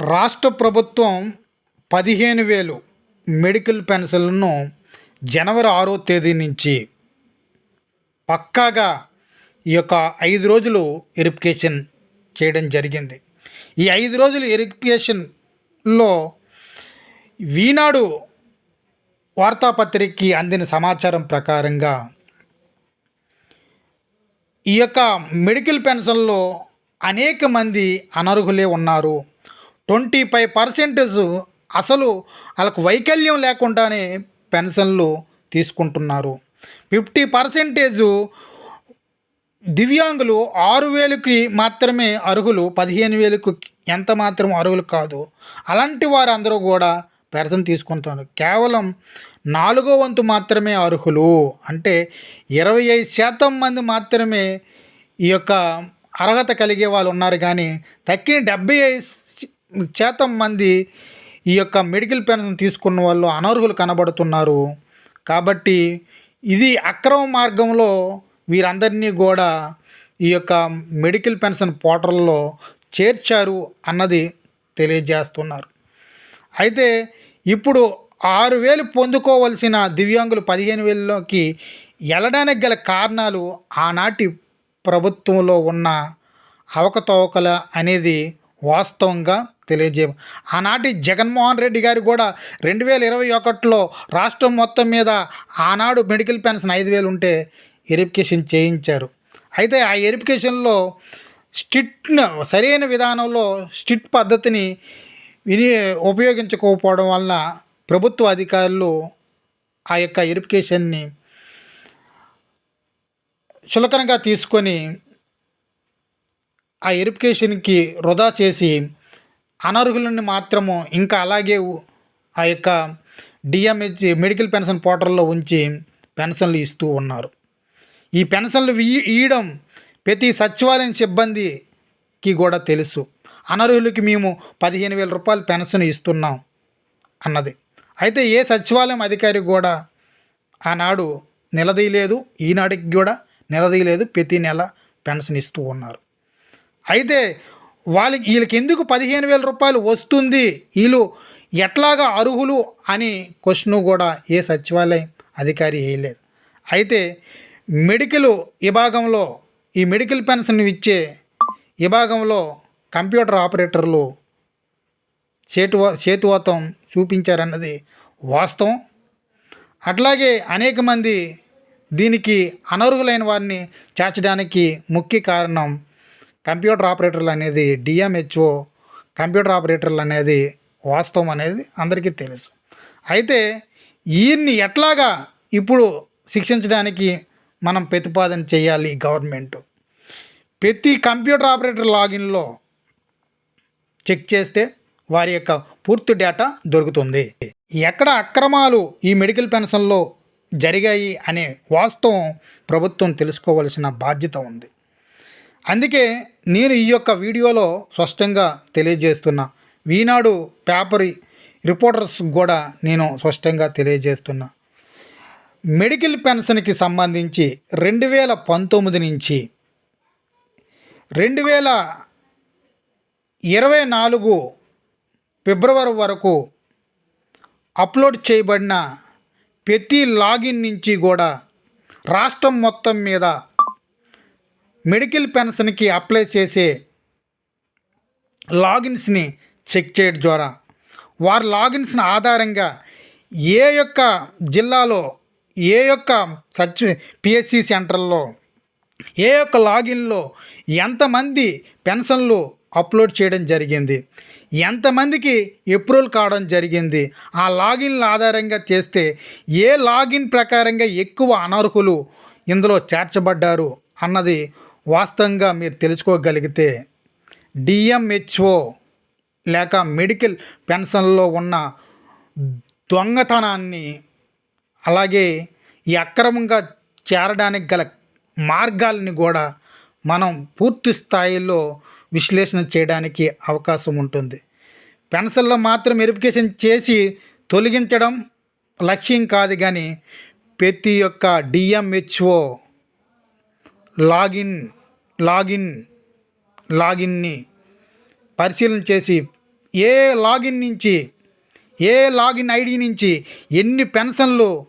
రాష్ట్ర ప్రభుత్వం పదిహేను వేలు మెడికల్ పెన్షన్లను జనవరి ఆరో తేదీ నుంచి పక్కాగా ఈ యొక్క ఐదు రోజులు వెరిఫికేషన్ చేయడం జరిగింది. ఈ ఐదు రోజులు వెరిఫికేషన్లో ఈనాడు వార్తాపత్రికకి అందిన సమాచారం ప్రకారంగా ఈ యొక్క మెడికల్ పెన్షన్లో అనేక మంది అనర్హులే ఉన్నారు. ట్వంటీ ఫైవ్ పర్సెంటేజ్ అసలు వాళ్ళకు వైకల్యం లేకుండానే పెన్షన్లు తీసుకుంటున్నారు. ఫిఫ్టీ పర్సెంటేజు దివ్యాంగులు ఆరు వేలుకి మాత్రమే అర్హులు పదిహేను వేలకు ఎంత మాత్రం అర్హులు కాదు. అలాంటి వారందరూ కూడా పెన్షన్ తీసుకుంటారు కేవలం నాలుగో వంతు మాత్రమే అర్హులు. అంటే ఇరవై ఐదు శాతం మంది మాత్రమే ఈ యొక్క అర్హత కలిగే వాళ్ళు ఉన్నారు కానీ తక్కిన డెబ్బై ఐదు శాతం మంది ఈ యొక్క మెడికల్ పెన్షన్ తీసుకున్న వాళ్ళు అనర్హులు కనబడుతున్నారు. కాబట్టి ఇది అక్రమ మార్గంలో వీరందరినీ కూడా ఈ యొక్క మెడికల్ పెన్షన్ పోర్టల్లో చేర్చారు అన్నది తెలియజేస్తున్నారు. అయితే ఇప్పుడు ఆరు వేలు పొందుకోవలసిన దివ్యాంగులు పదిహేను వేలలోకి వెళ్ళడానికి గల కారణాలు ఆనాటి ప్రభుత్వంలో ఉన్న అవకతవకల అనేది వాస్తవంగా తెలియజేయ ఆనాటి జగన్మోహన్ రెడ్డి గారు కూడా రెండు వేల ఇరవై ఒకటిలో రాష్ట్రం మొత్తం మీద ఆనాడు మెడికల్ పెన్షన్ ఐదు వేలు ఉంటే వెరిఫికేషన్ చేయించారు. అయితే ఆ వెరిఫికేషన్లో స్టిట్ సరైన విధానంలో స్టిట్ పద్ధతిని విని ఉపయోగించకపోవడం వలన ప్రభుత్వ అధికారులు ఆ యొక్క వెరిఫికేషన్ని చులకనగా తీసుకొని ఆ వెరిఫికేషన్కి వృధా చేసి అనర్హులని మాత్రము ఇంకా అలాగే ఆ యొక్క డిఎంహెచ్ మెడికల్ పెన్షన్ పోర్టల్లో ఉంచి పెన్షన్లు ఇస్తూ ఉన్నారు. ఈ పెన్షన్లు ఇయ్య- ఇయ్యడం ప్రతి సచివాలయం సిబ్బందికి కూడా తెలుసు. అనర్హులకి మేము పదిహేను వేల రూపాయలు పెన్షన్ ఇస్తున్నాం అన్నది. అయితే ఏ సచివాలయం అధికారి కూడా ఆనాడు నిలదీయలేదు. ఈనాటికి కూడా నిలదీయలేదు. ప్రతి నెల పెన్షన్ ఇస్తూ ఉన్నారు. అయితే వాళ్ళకి వీళ్ళకి ఎందుకు పదిహేను వేల రూపాయలు వస్తుంది? వీళ్ళు ఎట్లాగా అర్హులు? అని క్వశ్చన్ కూడా ఏ సచివాలయం అధికారి వేయలేదు. అయితే మెడికల్ విభాగంలో ఈ మెడికల్ పెన్షన్ ఇచ్చే విభాగంలో కంప్యూటర్ ఆపరేటర్లు చేటు చేతువాతం చూపించారన్నది వాస్తవం. అట్లాగే అనేక మంది దీనికి అనర్హులైన వారిని చేర్చడానికి ముఖ్య కారణం కంప్యూటర్ ఆపరేటర్లు అనేది డిఎంహెచ్ఓ కంప్యూటర్ ఆపరేటర్లు అనేది వాస్తవం అనేది అందరికీ తెలుసు. అయితే వీరిని ఎట్లాగా ఇప్పుడు శిక్షించడానికి మనం ప్రతిపాదన చేయాలి గవర్నమెంట్? ప్రతి కంప్యూటర్ ఆపరేటర్ లాగిన్లో చెక్ చేస్తే వారి యొక్క పూర్తి డేటా దొరుకుతుంది. ఎక్కడ అక్రమాలు ఈ మెడికల్ పెన్షన్లో జరిగాయి అనే వాస్తవం ప్రభుత్వం తెలుసుకోవలసిన బాధ్యత ఉంది. అందుకే నేను ఈ యొక్క వీడియోలో స్పష్టంగా తెలియజేస్తున్నా. ఈనాడు పేపర్ రిపోర్టర్స్ కూడా నేను స్పష్టంగా తెలియజేస్తున్నా. మెడికల్ పెన్షన్కి సంబంధించి రెండు వేల పంతొమ్మిది నుంచి రెండు వేల ఇరవై నాలుగు ఫిబ్రవరి వరకు అప్లోడ్ చేయబడిన ప్రతి లాగిన్ నుంచి కూడా రాష్ట్రం మొత్తం మీద మెడికల్ పెన్షన్కి అప్లై చేసే లాగిన్స్ని చెక్ చేయడం ద్వారా. వారి లాగిన్స్ని ఆధారంగా ఏ యొక్క జిల్లాలో ఏ యొక్క సచ్ పిఎస్సి సెంటర్లో ఏ యొక్క లాగిన్లో ఎంతమంది పెన్షన్లు అప్లోడ్ చేయడం జరిగింది ఎంతమందికి అప్రూవల్ కావడం జరిగింది ఆ లాగిన్ల ఆధారంగా చేస్తే ఏ లాగిన్ ప్రకారంగా ఎక్కువ అనర్హులు ఇందులో చేర్చబడ్డారు అన్నది వాస్తవంగా మీరు తెలుసుకోగలిగితే డిఎంహెచ్ఓ లేక మెడికల్ పెన్షన్లో ఉన్న దొంగతనాన్ని అలాగే ఈ అక్రమంగా చేరడానికి గల మార్గాలని కూడా మనం పూర్తి స్థాయిలో విశ్లేషణ చేయడానికి అవకాశం ఉంటుంది. పెన్షన్లో మాత్రం వెరిఫికేషన్ చేసి తొలగించడం లక్ష్యం కాదు కానీ ప్రతి ఒక్క డిఎంహెచ్ఓ లాగిన్ లాగిన్ లాగిన్ని పరిశీలన చేసి ఏ లాగిన్ నుంచి ఏ లాగిన్ ఐడి నుంచి ఎన్ని పెన్షన్లు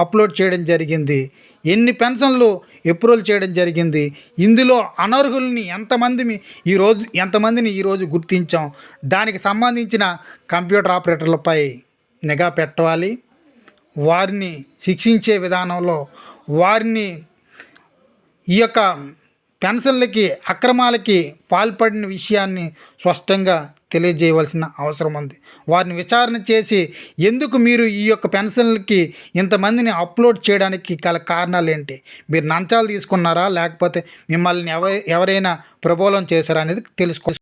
అప్లోడ్ చేయడం జరిగింది ఎన్ని పెన్షన్లు అప్రూవల్ చేయడం జరిగింది ఇందులో అనర్హుల్ని ఎంతమందిని ఈరోజు ఎంతమందిని ఈరోజు గుర్తించాం. దానికి సంబంధించిన కంప్యూటర్ ఆపరేటర్లపై నిఘా పెట్టాలి వారిని శిక్షించే విధానంలో వారిని ఈ యొక్క పెన్షన్లకి అక్రమాలకి పాల్పడిన విషయాన్ని స్పష్టంగా తెలియజేయవలసిన అవసరం ఉంది. వారిని విచారణ చేసి ఎందుకు మీరు ఈ యొక్క పెన్షన్లకి ఇంతమందిని అప్లోడ్ చేయడానికి గల కారణాలు ఏంటి? మీరు నంచాలు తీసుకున్నారా? లేకపోతే మిమ్మల్ని ఎవ ఎవరైనా ప్రబోలం చేశారా అనేది తెలుసుకో